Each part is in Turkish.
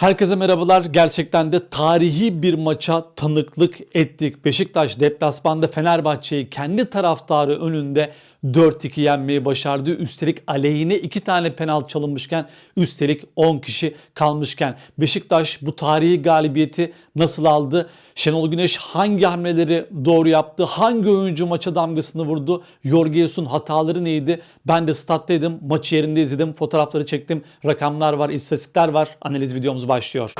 Herkese merhabalar. Gerçekten de tarihi bir maça tanıklık ettik. Beşiktaş deplasmanda Fenerbahçe'yi kendi taraftarı önünde 4-2 yenmeyi başardı. Üstelik aleyhine 2 tane penaltı çalınmışken üstelik 10 kişi kalmışken Beşiktaş bu tarihi galibiyeti nasıl aldı? Şenol Güneş hangi hamleleri doğru yaptı? Hangi oyuncu maça damgasını vurdu? Jorge Jesus'un hataları neydi? Ben de stat'taydım. Maçı yerinde izledim. Fotoğrafları çektim. Rakamlar var, istatistikler var. Analiz videomuz başlıyor.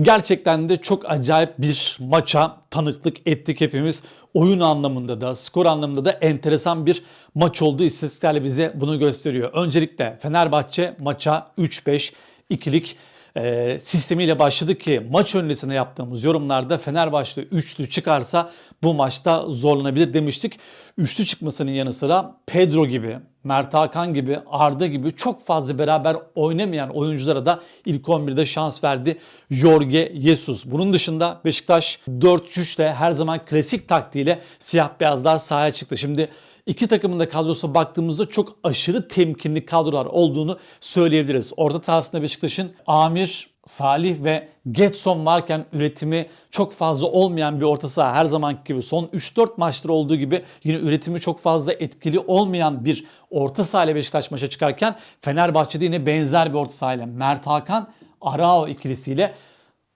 Gerçekten de çok acayip bir maça tanıklık ettik hepimiz. Oyun anlamında da, skor anlamında da enteresan bir maç oldu. İstatistiklerle bize bunu gösteriyor. Öncelikle Fenerbahçe maça 3-5 ikilik e, sistemiyle başladı ki maç öncesinde yaptığımız yorumlarda Fenerbahçe üçlü çıkarsa bu maçta zorlanabilir demiştik. Üçlü çıkmasının yanı sıra Pedro gibi, Mert Hakan gibi, Arda gibi çok fazla beraber oynamayan oyunculara da ilk 11'de şans verdi Jorge Jesus. Bunun dışında Beşiktaş 4-3 ile her zaman klasik taktiğiyle siyah beyazlar sahaya çıktı. Şimdi İki takımın da kadrosuna baktığımızda çok aşırı temkinli kadrolar olduğunu söyleyebiliriz. Orta sahasında Beşiktaş'ın Amir, Salih ve Getson varken üretimi çok fazla olmayan bir orta saha her zamanki gibi son 3-4 maçtır olduğu gibi yine üretimi çok fazla etkili olmayan bir orta saha ile Beşiktaş maça çıkarken Fenerbahçe'de yine benzer bir orta saha ile Mert Hakan Arao ikilisiyle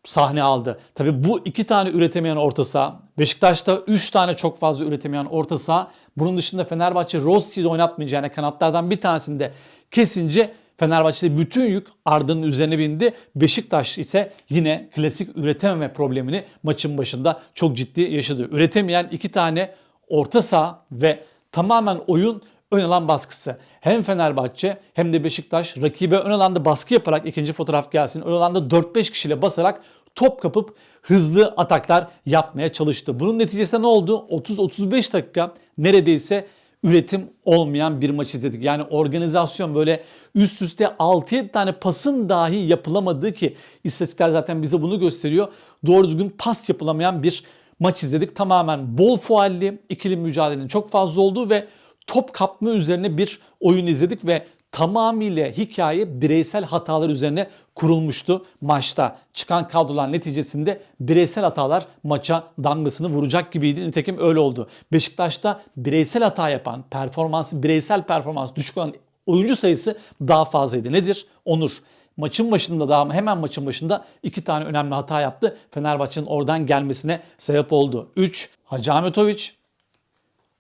sahne aldı. Tabi bu iki tane üretemeyen orta saha, Beşiktaş'ta 3 tane çok fazla üretemeyen orta saha, bunun dışında Fenerbahçe Rossi'yi oynatmayacağına kanatlardan bir tanesini de kesince Fenerbahçe'de bütün yük Arda'nın üzerine bindi. Beşiktaş ise yine klasik üretememe problemini maçın başında çok ciddi yaşadı. Üretemeyen iki tane orta saha ve tamamen oyun ön alan baskısı. Hem Fenerbahçe hem de Beşiktaş rakibe ön alanda baskı yaparak ikinci fotoğraf gelsin. Ön alanda 4-5 kişiyle basarak top kapıp hızlı ataklar yapmaya çalıştı. Bunun neticesinde ne oldu? 30-35 dakika neredeyse üretim olmayan bir maç izledik. Yani organizasyon böyle üst üste 6-7 tane pasın dahi yapılamadığı ki istatistikler zaten bize bunu gösteriyor. Doğru düzgün pas yapılamayan bir maç izledik. Tamamen bol fualli, ikili mücadelenin çok fazla olduğu ve top kapma üzerine bir oyun izledik ve tamamıyla hikaye bireysel hatalar üzerine kurulmuştu maçta. Çıkan kadrolar neticesinde bireysel hatalar maça damgasını vuracak gibiydi. Nitekim öyle oldu. Beşiktaş'ta bireysel hata yapan, performansı bireysel performans düşük olan oyuncu sayısı daha fazlaydı. Nedir? Onur. Maçın başında daha hemen maçın başında iki tane önemli hata yaptı. Fenerbahçe'nin oradan gelmesine sebep oldu. 3. Hacı Ahmetoviç.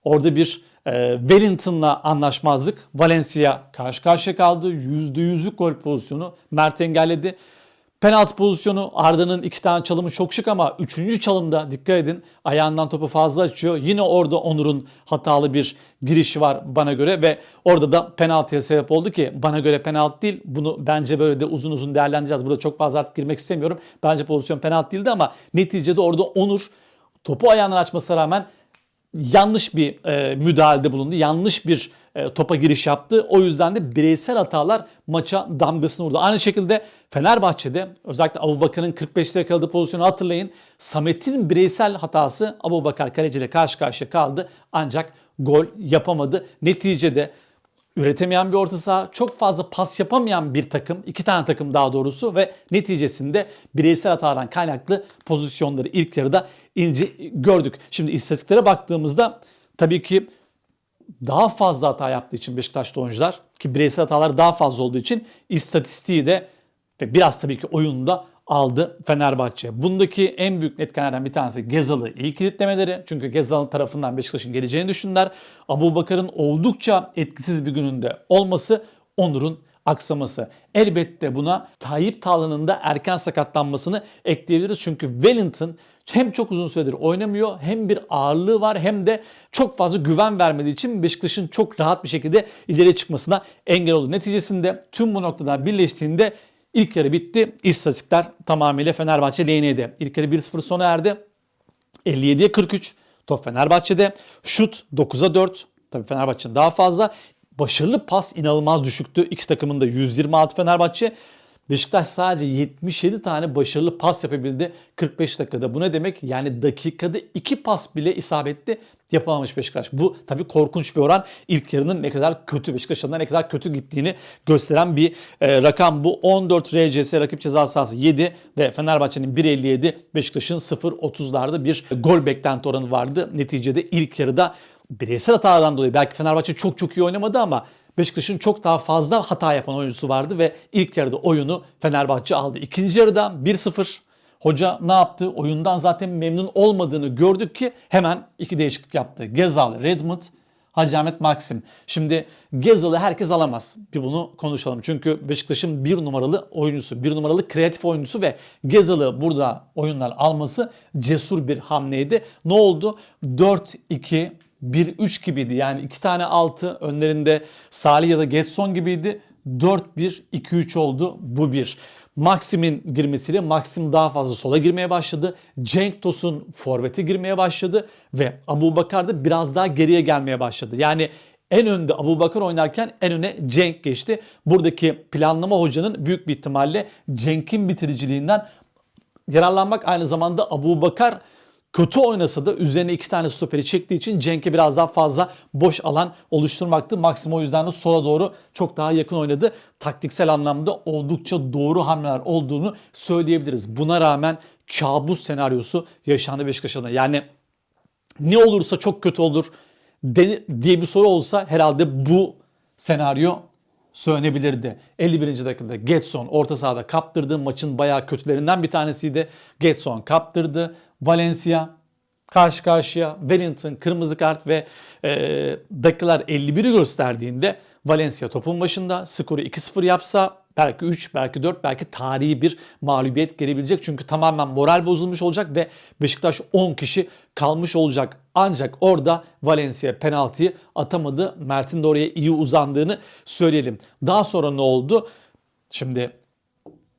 Orada bir Wellington'la anlaşmazlık. Valencia karşı karşıya kaldı. %100'lük gol pozisyonu Mert engelledi. Penaltı pozisyonu Arda'nın iki tane çalımı çok şık ama üçüncü çalımda dikkat edin ayağından topu fazla açıyor. Yine orada Onur'un hatalı bir girişi var bana göre ve orada da penaltıya sebep oldu ki bana göre penaltı değil. Bunu bence böyle de uzun uzun değerlendireceğiz. Burada çok fazla artık girmek istemiyorum. Bence pozisyon penaltı değildi ama neticede orada Onur topu ayağından açmasına rağmen yanlış bir e, müdahalede bulundu. Yanlış bir e, topa giriş yaptı. O yüzden de bireysel hatalar maça damgasını vurdu. Aynı şekilde Fenerbahçe'de özellikle Abubakar'ın 45'te yakaladığı pozisyonu hatırlayın. Samet'in bireysel hatası Abubakar kaleciyle karşı karşıya kaldı. Ancak gol yapamadı. Neticede üretemeyen bir orta saha, çok fazla pas yapamayan bir takım, iki tane takım daha doğrusu ve neticesinde bireysel hatadan kaynaklı pozisyonları ilk yarıda ince gördük. Şimdi istatistiklere baktığımızda tabii ki daha fazla hata yaptığı için Beşiktaş'ta oyuncular ki bireysel hatalar daha fazla olduğu için istatistiği de ve biraz tabii ki oyunda aldı Fenerbahçe. Bundaki en büyük etkenlerden bir tanesi Gezal'ı iyi kilitlemeleri. Çünkü Gezal tarafından Beşiktaş'ın geleceğini düşündüler. Abu Bakar'ın oldukça etkisiz bir gününde olması Onur'un aksaması. Elbette buna Tayyip Talhan'ın da erken sakatlanmasını ekleyebiliriz. Çünkü Wellington hem çok uzun süredir oynamıyor hem bir ağırlığı var hem de çok fazla güven vermediği için Beşiktaş'ın çok rahat bir şekilde ileri çıkmasına engel oldu. Neticesinde tüm bu noktalar birleştiğinde ilk yarı bitti. İstatistikler tamamıyla Fenerbahçe lehineydi. İlk yarı 1-0 sona erdi. 57'ye 43. Top Fenerbahçe'de. Şut 9'a 4. Tabii Fenerbahçe'nin daha fazla. Başarılı pas inanılmaz düşüktü. İki takımın da 126 Fenerbahçe. Beşiktaş sadece 77 tane başarılı pas yapabildi 45 dakikada. Bu ne demek? Yani dakikada 2 pas bile isabetli yapamamış Beşiktaş. Bu tabii korkunç bir oran. İlk yarının ne kadar kötü Beşiktaş'ın ne kadar kötü gittiğini gösteren bir e, rakam bu. 14 RCS rakip ceza sahası 7 ve Fenerbahçe'nin 1.57 Beşiktaş'ın 0.30'larda bir gol beklenti oranı vardı. Neticede ilk yarıda bireysel hatalardan dolayı belki Fenerbahçe çok çok iyi oynamadı ama Beşiktaş'ın çok daha fazla hata yapan oyuncusu vardı ve ilk yarıda oyunu Fenerbahçe aldı. İkinci yarıda 1-0 Hoca ne yaptı? Oyundan zaten memnun olmadığını gördük ki hemen iki değişiklik yaptı. Gezal, Redmond, Hacı Ahmet Maxim. Şimdi Gezal'ı herkes alamaz. Bir bunu konuşalım. Çünkü Beşiktaş'ın bir numaralı oyuncusu, bir numaralı kreatif oyuncusu ve Gezal'ı burada oyunlar alması cesur bir hamleydi. Ne oldu? 4-2 1-3 gibiydi. Yani iki tane 6 önlerinde Salih ya da Getson gibiydi. 4-1-2-3 oldu. Bu bir. Maxim'in girmesiyle Maxim daha fazla sola girmeye başladı. Cenk Tosun forvete girmeye başladı ve Abu Bakar da biraz daha geriye gelmeye başladı. Yani en önde Abu Bakar oynarken en öne Cenk geçti. Buradaki planlama hocanın büyük bir ihtimalle Cenk'in bitiriciliğinden yararlanmak aynı zamanda Abu Bakar kötü oynasa da üzerine iki tane stoperi çektiği için Cenk'e biraz daha fazla boş alan oluşturmaktı. Maxim o yüzden de sola doğru çok daha yakın oynadı. Taktiksel anlamda oldukça doğru hamleler olduğunu söyleyebiliriz. Buna rağmen kabus senaryosu yaşandı Beşiktaş adına. Yani ne olursa çok kötü olur diye bir soru olsa herhalde bu senaryo söylenebilirdi. 51. dakikada Getson orta sahada kaptırdı. Maçın bayağı kötülerinden bir tanesiydi. Getson kaptırdı. Valencia karşı karşıya Wellington kırmızı kart ve e, dakikalar 51'i gösterdiğinde Valencia topun başında skoru 2-0 yapsa belki 3 belki 4 belki tarihi bir mağlubiyet gelebilecek. Çünkü tamamen moral bozulmuş olacak ve Beşiktaş 10 kişi kalmış olacak. Ancak orada Valencia penaltıyı atamadı. Mert'in de oraya iyi uzandığını söyleyelim. Daha sonra ne oldu? Şimdi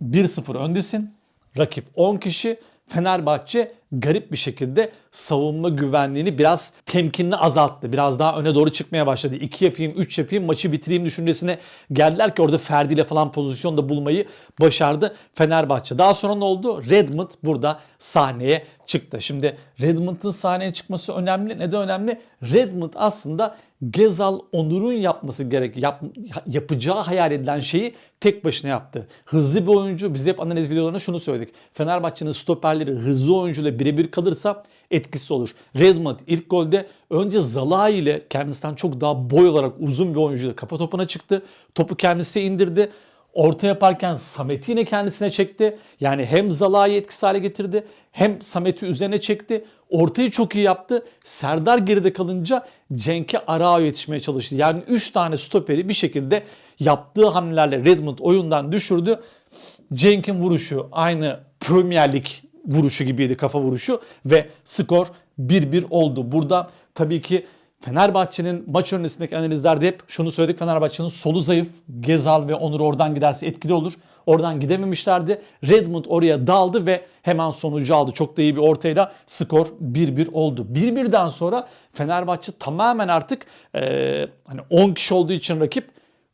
1-0 öndesin. Rakip 10 kişi Fenerbahçe garip bir şekilde savunma güvenliğini biraz temkinli azalttı. Biraz daha öne doğru çıkmaya başladı. 2 yapayım, 3 yapayım, maçı bitireyim düşüncesine geldiler ki orada Ferdi ile falan pozisyonda bulmayı başardı Fenerbahçe. Daha sonra ne oldu? Redmond burada sahneye çıktı. Şimdi Redmond'ın sahneye çıkması önemli. Neden önemli? Redmond aslında Gezal Onur'un yapması gerek yap, yapacağı hayal edilen şeyi tek başına yaptı. Hızlı bir oyuncu. Biz hep analiz videolarında şunu söyledik. Fenerbahçe'nin stoperleri hızlı oyuncuyla birebir kalırsa etkisi olur. Redmond ilk golde önce Zaha ile kendisinden çok daha boy olarak uzun bir oyuncuyla kafa topuna çıktı. Topu kendisi indirdi. Orta yaparken Samet'i yine kendisine çekti. Yani hem Zala'yı etkisiz hale getirdi hem Samet'i üzerine çekti. Ortayı çok iyi yaptı. Serdar geride kalınca Cenk'e Arao yetişmeye çalıştı. Yani 3 tane stoperi bir şekilde yaptığı hamlelerle Redmond oyundan düşürdü. Cenk'in vuruşu aynı Premier Lig vuruşu gibiydi kafa vuruşu ve skor 1-1 oldu. Burada tabii ki Fenerbahçe'nin maç öncesindeki analizlerde hep şunu söyledik. Fenerbahçe'nin solu zayıf. Gezal ve Onur oradan giderse etkili olur. Oradan gidememişlerdi. Redmond oraya daldı ve hemen sonucu aldı. Çok da iyi bir ortayla skor 1-1 oldu. 1-1'den sonra Fenerbahçe tamamen artık e, hani 10 kişi olduğu için rakip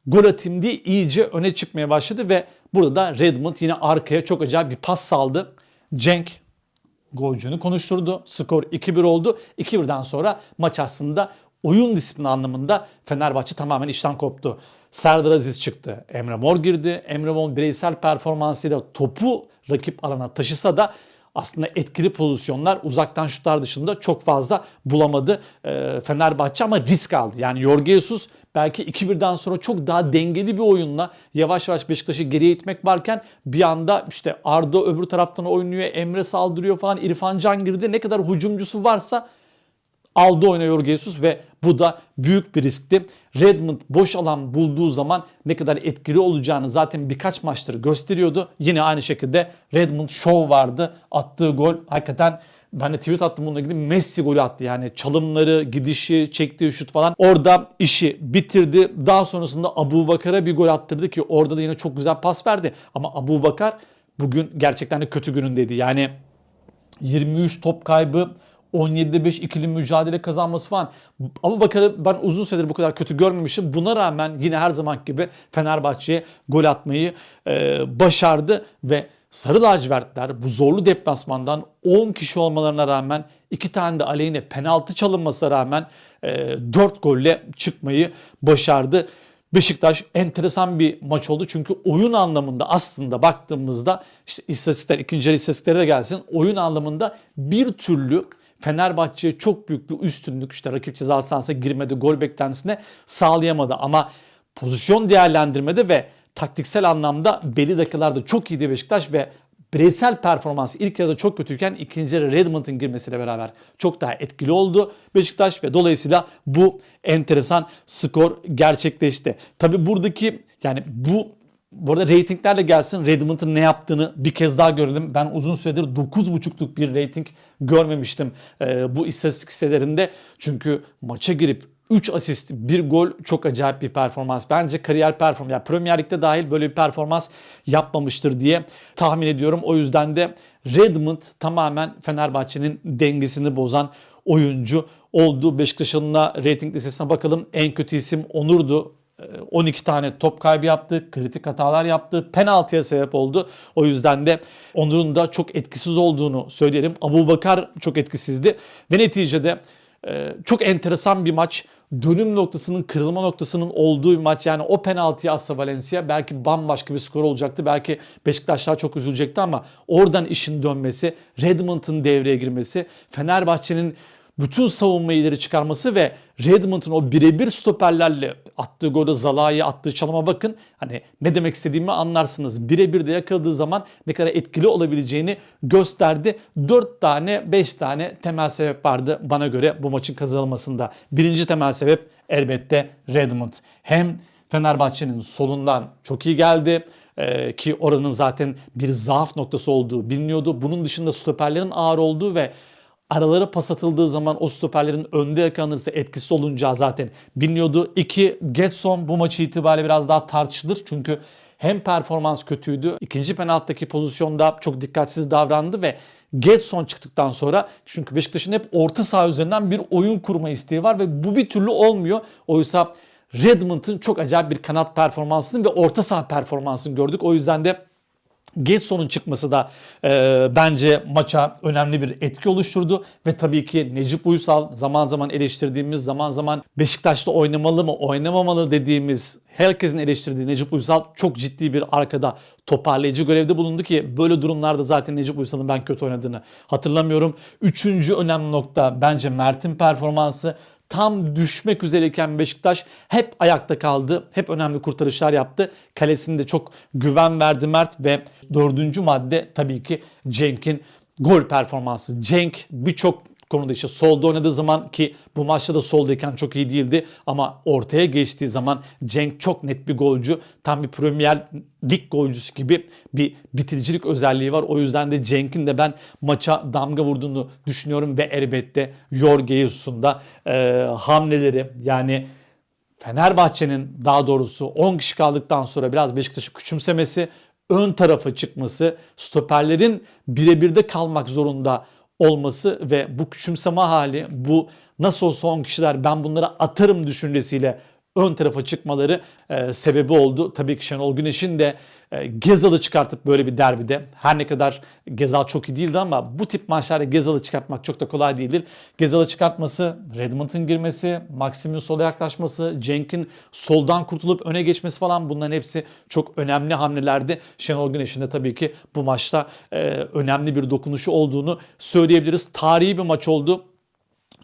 gol atayım diye iyice öne çıkmaya başladı ve burada da Redmond yine arkaya çok acayip bir pas saldı. Cenk golcünü konuşturdu. Skor 2-1 oldu. 2-1'den sonra maç aslında oyun disiplini anlamında Fenerbahçe tamamen işten koptu. Serdar Aziz çıktı. Emre Mor girdi. Emre Mor bireysel performansıyla topu rakip alana taşısa da aslında etkili pozisyonlar uzaktan şutlar dışında çok fazla bulamadı e, Fenerbahçe ama risk aldı. Yani Jorge Jesus belki 2-1'den sonra çok daha dengeli bir oyunla yavaş yavaş Beşiktaş'ı geriye itmek varken bir anda işte Arda öbür taraftan oynuyor, Emre saldırıyor falan, İrfan Can girdi. Ne kadar hücumcusu varsa aldı oyuna Jorge Jesus ve bu da büyük bir riskti. Redmond boş alan bulduğu zaman ne kadar etkili olacağını zaten birkaç maçtır gösteriyordu. Yine aynı şekilde Redmond show vardı. Attığı gol hakikaten ben de tweet attım bununla ilgili Messi golü attı. Yani çalımları, gidişi, çektiği şut falan. Orada işi bitirdi. Daha sonrasında Abu Bakar'a bir gol attırdı ki orada da yine çok güzel pas verdi. Ama Abu Bakar bugün gerçekten de kötü günündeydi. Yani 23 top kaybı, 17'de 5 ikili mücadele kazanması falan. Ama bakalım ben uzun süredir bu kadar kötü görmemişim. Buna rağmen yine her zaman gibi Fenerbahçe'ye gol atmayı e, başardı ve Sarı lacivertler bu zorlu deplasmandan 10 kişi olmalarına rağmen iki tane de aleyhine penaltı çalınmasına rağmen e, 4 golle çıkmayı başardı. Beşiktaş enteresan bir maç oldu. Çünkü oyun anlamında aslında baktığımızda işte istatistikler ikinci istatistikleri de gelsin. Oyun anlamında bir türlü Fenerbahçe'ye çok büyük bir üstünlük işte rakip ceza sahasına girmedi gol beklentisine sağlayamadı. Ama pozisyon değerlendirmede ve taktiksel anlamda belli dakikalarda çok iyiydi Beşiktaş ve bireysel performansı ilk yarıda çok kötüyken ikinci yarı Redmond'un girmesiyle beraber çok daha etkili oldu Beşiktaş ve dolayısıyla bu enteresan skor gerçekleşti. Tabi buradaki yani bu bu arada reytinglerle gelsin Redmond'un ne yaptığını bir kez daha görelim. Ben uzun süredir 9.5'luk bir reyting görmemiştim e, bu istatistik sitelerinde. Çünkü maça girip 3 asist, 1 gol çok acayip bir performans. Bence kariyer performans, yani Premier Lig'de dahil böyle bir performans yapmamıştır diye tahmin ediyorum. O yüzden de Redmond tamamen Fenerbahçe'nin dengesini bozan oyuncu oldu. Beşiktaş'ın da rating listesine bakalım. En kötü isim Onur'du. 12 tane top kaybı yaptı, kritik hatalar yaptı, penaltıya sebep oldu. O yüzden de Onur'un da çok etkisiz olduğunu söyleyelim. Abu Bakar çok etkisizdi ve neticede ee, çok enteresan bir maç. Dönüm noktasının, kırılma noktasının olduğu bir maç. Yani o penaltıyı atsa Valencia belki bambaşka bir skor olacaktı. Belki Beşiktaşlar çok üzülecekti ama oradan işin dönmesi, Redmond'un devreye girmesi, Fenerbahçe'nin bütün savunmayı ileri çıkarması ve Redmond'un o birebir stoperlerle attığı golü Zalai'ye attığı çalıma bakın. Hani ne demek istediğimi anlarsınız. Birebir de yakaladığı zaman ne kadar etkili olabileceğini gösterdi. 4 tane 5 tane temel sebep vardı bana göre bu maçın kazanılmasında. Birinci temel sebep elbette Redmond. Hem Fenerbahçe'nin solundan çok iyi geldi. Ee, ki oranın zaten bir zaaf noktası olduğu biliniyordu. Bunun dışında stoperlerin ağır olduğu ve aralara pas atıldığı zaman o stoperlerin önde yakalanırsa etkisi olacağı zaten biliniyordu. İki, Getson bu maçı itibariyle biraz daha tartışılır. Çünkü hem performans kötüydü. ikinci penaltıdaki pozisyonda çok dikkatsiz davrandı ve Getson çıktıktan sonra çünkü Beşiktaş'ın hep orta saha üzerinden bir oyun kurma isteği var ve bu bir türlü olmuyor. Oysa Redmond'ın çok acayip bir kanat performansını ve orta saha performansını gördük. O yüzden de Getson'un çıkması da e, bence maça önemli bir etki oluşturdu ve tabii ki Necip Uysal zaman zaman eleştirdiğimiz zaman zaman Beşiktaş'ta oynamalı mı oynamamalı dediğimiz herkesin eleştirdiği Necip Uysal çok ciddi bir arkada toparlayıcı görevde bulundu ki böyle durumlarda zaten Necip Uysal'ın ben kötü oynadığını hatırlamıyorum. Üçüncü önemli nokta bence Mert'in performansı tam düşmek üzereyken Beşiktaş hep ayakta kaldı. Hep önemli kurtarışlar yaptı. Kalesinde çok güven verdi Mert ve dördüncü madde tabii ki Cenk'in gol performansı. Cenk birçok konuda işte solda oynadığı zaman ki bu maçta da soldayken çok iyi değildi ama ortaya geçtiği zaman Cenk çok net bir golcü. Tam bir Premier Lig golcüsü gibi bir bitiricilik özelliği var. O yüzden de Cenk'in de ben maça damga vurduğunu düşünüyorum ve elbette Jorge Jesus'un da e, hamleleri yani Fenerbahçe'nin daha doğrusu 10 kişi kaldıktan sonra biraz Beşiktaş'ı küçümsemesi, ön tarafa çıkması, stoperlerin birebirde kalmak zorunda olması ve bu küçümseme hali, bu nasıl olsa 10 kişiler ben bunları atarım düşüncesiyle ön tarafa çıkmaları e, sebebi oldu. Tabii ki Şenol Güneş'in de e, Gezal'ı çıkartıp böyle bir derbide her ne kadar Gezal çok iyi değildi ama bu tip maçlarda Gezal'ı çıkartmak çok da kolay değildir. Gezal'ı çıkartması, Redmond'un girmesi, Maxim'in sola yaklaşması, Cenk'in soldan kurtulup öne geçmesi falan bunların hepsi çok önemli hamlelerdi. Şenol Güneş'in de tabii ki bu maçta e, önemli bir dokunuşu olduğunu söyleyebiliriz. Tarihi bir maç oldu.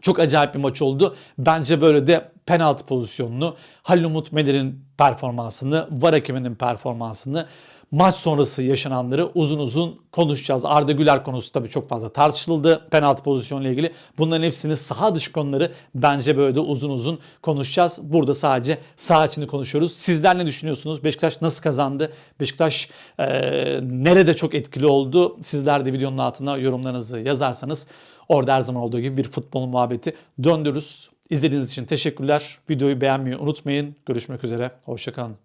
Çok acayip bir maç oldu. Bence böyle de penaltı pozisyonunu, Halil Umut Meler'in performansını, var hakeminin performansını, maç sonrası yaşananları uzun uzun konuşacağız. Arda Güler konusu tabii çok fazla tartışıldı penaltı pozisyonuyla ilgili. Bunların hepsini saha dışı konuları bence böyle de uzun uzun konuşacağız. Burada sadece saha içini konuşuyoruz. Sizler ne düşünüyorsunuz? Beşiktaş nasıl kazandı? Beşiktaş e, nerede çok etkili oldu? Sizler de videonun altına yorumlarınızı yazarsanız Orada her zaman olduğu gibi bir futbol muhabbeti döndürürüz. İzlediğiniz için teşekkürler. Videoyu beğenmeyi unutmayın. Görüşmek üzere. Hoşçakalın.